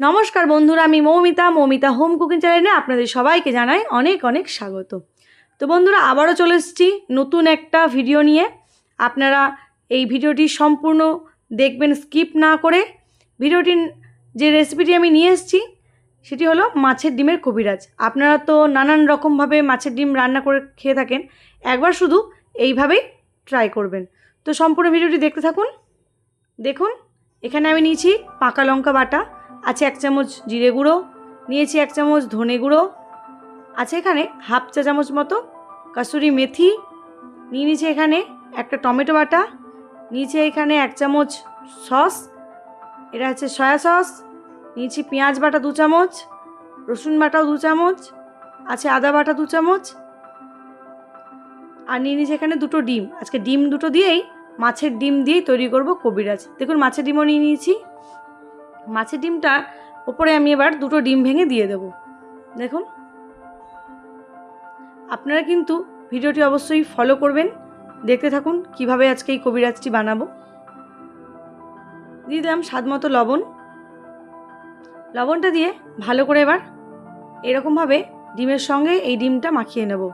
নমস্কার বন্ধুরা, আমি মৌমিতা মৌমিতা হোম কুকিং চ্যানেলে আপনাদের সবাইকে জানাই অনেক অনেক স্বাগত। তো বন্ধুরা, আবারও চলে এসেছি নতুন একটা ভিডিও নিয়ে। আপনারা এই ভিডিওটি সম্পূর্ণ দেখবেন, স্কিপ না করে। ভিডিওটির যে রেসিপিটি আমি নিয়ে এসেছি, সেটি হলো মাছের ডিমের কবিরাজ। আপনারা তো নানান রকমভাবে মাছের ডিম রান্না করে খেয়ে থাকেন, একবার শুধু এইভাবেই ট্রাই করবেন। তো সম্পূর্ণ ভিডিওটি দেখতে থাকুন। দেখুন, এখানে আমি নিয়েছি পাকা লঙ্কা বাটা আছে এক চামচ জিরে গুঁড়ো, নিয়েছি এক চামচ ধনে গুঁড়ো, আছে এখানে হাফ চা চামচ মতো কাসুরি মেথি, নিয়ে নিয়েছি এখানে একটা টমেটো বাটা, নিয়েছি এখানে এক চামচ সস, এটা হচ্ছে সয়া সস, নিয়েছি পেঁয়াজ বাটা দু চামচ, রসুন বাটাও দু চামচ, আছে আদা বাটা দু চামচ, আর নিয়ে নিয়েছি এখানে দুটো ডিম। আজকে ডিম দুটো দিয়েই মাছের ডিম দিয়েই তৈরি করব কবিরাজ। দেখুন, মাছের ডিমও নিয়ে নিয়েছি। মাছের ডিমটা ওপরে আমি এবার দুটো ডিম ভেঙে দিয়ে দেব। দেখুন। আপনারা কিন্তু ভিডিওটি অবশ্যই ফলো করবেন। দেখতে থাকুন কীভাবে আজকে এই কবিরাজটি বানাবো। দিয়ে দিলাম স্বাদ মতো লবণ। লবণটা দিয়ে ভালো করে এবার এরকমভাবে ডিমের সঙ্গে এই ডিমটা মাখিয়ে নেব।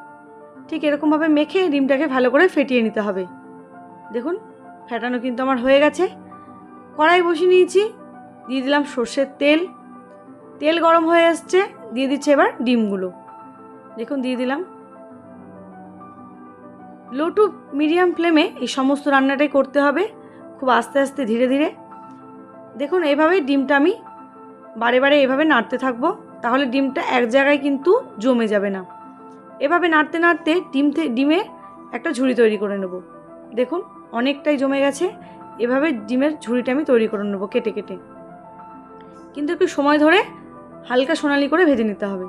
ঠিক এরকমভাবে মেখে ডিমটাকে ভালো করে ফেটিয়ে নিতে হবে। দেখুন, ফেটানো কিন্তু আমার হয়ে গেছে। কড়াই বসিয়ে নিয়েছি। দিয়ে দিলাম সর্ষের তেল। তেল গরম হয়ে আসছে, দিয়ে দিচ্ছে এবার ডিমগুলো। দেখুন, দিয়ে দিলাম। লো টু মিডিয়াম ফ্লেমে এই সমস্ত রান্নাটাই করতে হবে। খুব আস্তে আস্তে, ধীরে ধীরে। দেখুন, এইভাবেই ডিমটা আমি বারে বারে এভাবে নাড়তে থাকব। তাহলে ডিমটা এক জায়গায় কিন্তু জমে যাবে না। এভাবে নাড়তে নাড়তে ডিম থে- ডিমে একটা ঝুড়ি তৈরি করে নেব। দেখুন, অনেকটাই জমে গেছে। এভাবে ডিমের ঝুড়িটা আমি তৈরি করে নেব কেটে কেটে। কিন্তু একটু সময় ধরে হালকা সোনালি করে ভেজে নিতে হবে।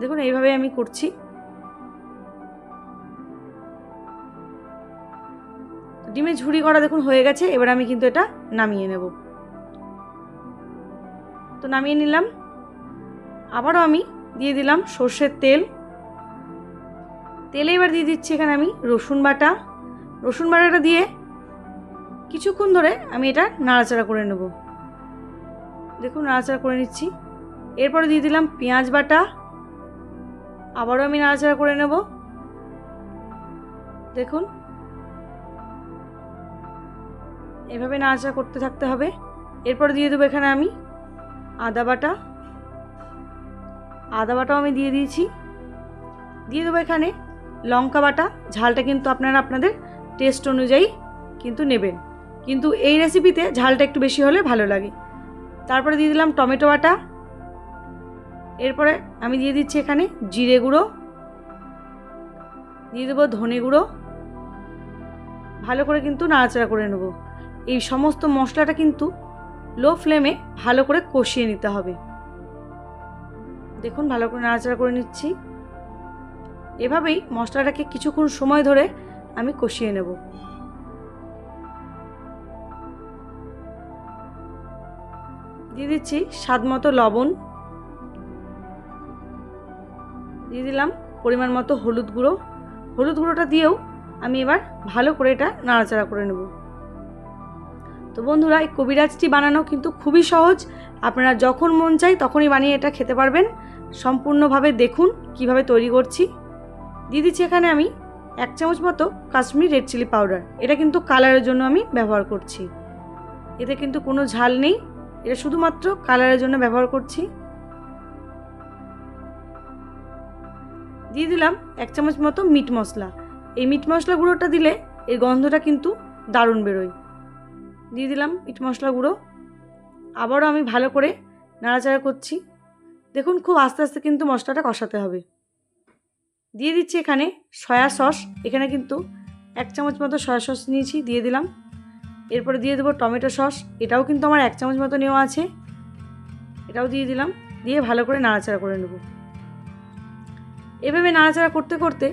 দেখুন এইভাবে আমি করছি। ডিমের ঝুড়ি করা দেখুন হয়ে গেছে, এবার আমি কিন্তু এটা নামিয়ে নেব। তো নামিয়ে নিলাম। আবারও আমি দিয়ে দিলাম সর্ষের তেল। তেলে এবার দিয়ে দিচ্ছি এখানে আমি রসুন বাটা। রসুন বাটাটা দিয়ে কিছুক্ষণ ধরে আমি এটা নাড়াচাড়া করে নেব। দেখুন, নাড়াচাড়া করে নিচ্ছি। এরপরে দিয়ে দিলাম পেঁয়াজ বাটা। আবারও আমি নাড়াচাড়া করে নেব। দেখুন। এভাবে নাড়াচাড়া করতে থাকতে হবে। এরপরে দিয়ে দেবো এখানে আমি আদা বাটা। আদা বাটাও আমি দিয়ে দিয়েছি। দিয়ে দেবো এখানে লঙ্কা বাটা। ঝালটা কিন্তু আপনারা আপনাদের টেস্ট অনুযায়ী কিন্তু নেবেন। কিন্তু এই রেসিপিতে ঝালটা একটু বেশি হলে ভালো লাগে। তারপরে দিয়ে দিলাম টমেটো বাটা। এরপরে আমি দিয়ে দিচ্ছি এখানে জিরে গুঁড়ো। দিয়ে দেবো ধনে গুঁড়ো। ভালো করে কিন্তু নাড়াচাড়া করে নেব। এই সমস্ত মশলাটা কিন্তু লো ফ্লেমে ভালো করে কষিয়ে নিতে হবে। দেখুন, ভালো করে নাড়াচাড়া করে নিচ্ছি। এভাবেই মশলাটাকে কিছুক্ষণ সময় ধরে আমি কষিয়ে নেব। দিয়ে দিচ্ছি স্বাদ মতো লবণ। দিয়ে দিলাম পরিমাণ মতো হলুদ গুঁড়ো। হলুদ গুঁড়োটা দিয়েও আমি এবার ভালো করে এটা নাড়াচাড়া করে নেব। তো বন্ধুরা, এই কবিরাজটি বানানো কিন্তু খুবই সহজ। আপনারা যখন মন চাই তখনই বানিয়ে এটা খেতে পারবেন। সম্পূর্ণভাবে দেখুন কীভাবে তৈরি করছি। দিয়ে দিচ্ছি এখানে আমি এক চামচ মতো কাশ্মীর রেড চিলি পাউডার। এটা কিন্তু কালারের জন্য আমি ব্যবহার করছি। এতে কিন্তু কোনো ঝাল নেই। এটা শুধুমাত্র কালারের জন্য ব্যবহার করছি। দিয়ে দিলাম এক চামচ মতো মিট মশলা। এই মিট মশলা গুঁড়োটা দিলে এর গন্ধটা কিন্তু দারুণ বেরোয়। দিয়ে দিলাম মিট মশলা গুঁড়ো। আবারও আমি ভালো করে নাড়াচাড়া করছি। দেখুন খুব আস্তে আস্তে কিন্তু মশলাটা কষাতে হবে। দিয়ে দিচ্ছি এখানে সয়া সস। এখানে কিন্তু এক চামচ মতো সয়া সস নিয়েছি, দিয়ে দিলাম। এরপরে দিয়ে দেবো টমেটো সস। এটাও কিন্তু আমার এক চামচ মতো নেওয়া আছে। এটাও দিয়ে দিলাম। দিয়ে ভালো করে নাড়াচাড়া করে নেব। এভাবে নাড়াচাড়া করতে করতে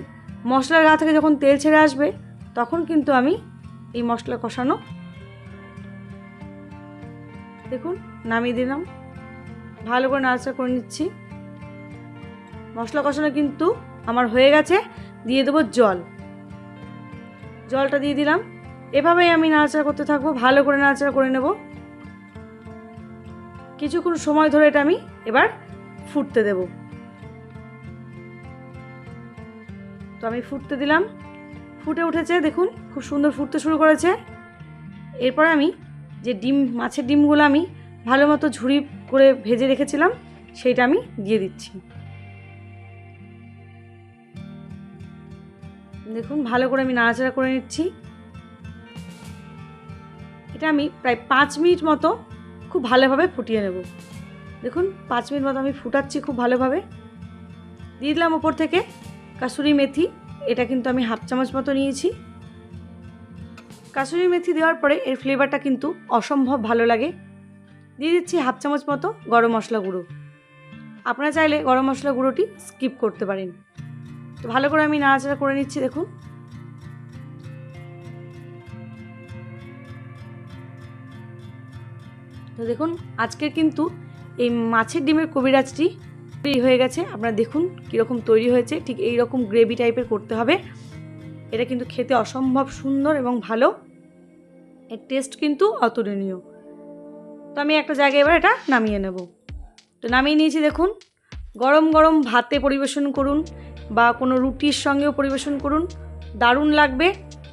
মশলার গা থেকে যখন তেল ছেড়ে আসবে, তখন কিন্তু আমি এই মশলা কষানো দেখুন, নামিয়ে দিলাম। ভালো করে নাড়াচাড়া করে নিচ্ছি। মশলা কষানো কিন্তু আমার হয়ে গেছে। দিয়ে দেবো জল। জলটা দিয়ে দিলাম। এভাবেই আমি নাড়াচাড়া করতে থাকব, ভালো করে নাড়াচাড়া করে নেব। কিছুক্ষণ সময় ধরে এটা আমি এবার ফুটতে দেব। তো আমি ফুটতে দিলাম। ফুটে উঠেছে, দেখুন, খুব সুন্দর ফুটতে শুরু করেছে। এরপরে আমি যে ডিম, মাছের ডিমগুলো আমি ভালো মতো ঝুড়ি করে ভেজে রেখেছিলাম, সেইটা আমি দিয়ে দিচ্ছি। দেখুন, ভালো করে আমি নাড়াচাড়া করে নিচ্ছি। এটা আমি প্রায় পাঁচ মিনিট মতো খুব ভালোভাবে ফুটিয়ে নেব। দেখুন, পাঁচ মিনিট মতো আমি ফুটাচ্ছি খুব ভালোভাবে। দিয়ে দিলাম ওপর থেকে কাসুরি মেথি, এটা কিন্তু আমি হাফ চামচ মতো নিয়েছি। কাসুরি মেথি দেওয়ার পরে এর ফ্লেভারটা কিন্তু অসম্ভব ভালো লাগে। দিয়ে দিচ্ছি হাফ চামচ মতো গরম মশলা গুঁড়ো। আপনারা চাইলে গরম মশলা গুঁড়োটি স্কিপ করতে পারেন। তো ভালো করে আমি নাড়াচাড়া করে নিচ্ছি, দেখুন। তো দেখুন, আজকের কিন্তু এই মাছের ডিমের কবিরাজটি তৈরি হয়ে গেছে। আপনারা দেখুন কীরকম তৈরি হয়েছে, ঠিক এই রকম গ্রেভি টাইপের করতে হবে। এটা কিন্তু খেতে অসম্ভব সুন্দর এবং ভালো। এর টেস্ট কিন্তু অতুলনীয়। তো আমি একটা জায়গায় এবার এটা নামিয়ে নেব। তো নামিয়ে নিয়েছি দেখুন, গরম গরম ভাতে পরিবেশন করুন বা কোনো রুটির সঙ্গেও পরিবেশন করুন। দারুণ লাগবে।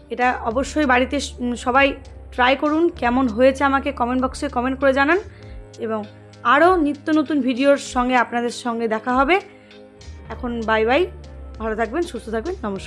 এটা অবশ্যই বাড়িতে সবাই ট্রাই করুন, কেমন হয়েছে আমাকে কমেন্ট বক্সে কমেন্ট করে জানান, এবং আরও নিত্য নতুন ভিডিওর সঙ্গে আপনাদের সঙ্গে দেখা হবে। এখন বাই বাই ভালো থাকবেন, সুস্থ থাকবেন, নমস্কার।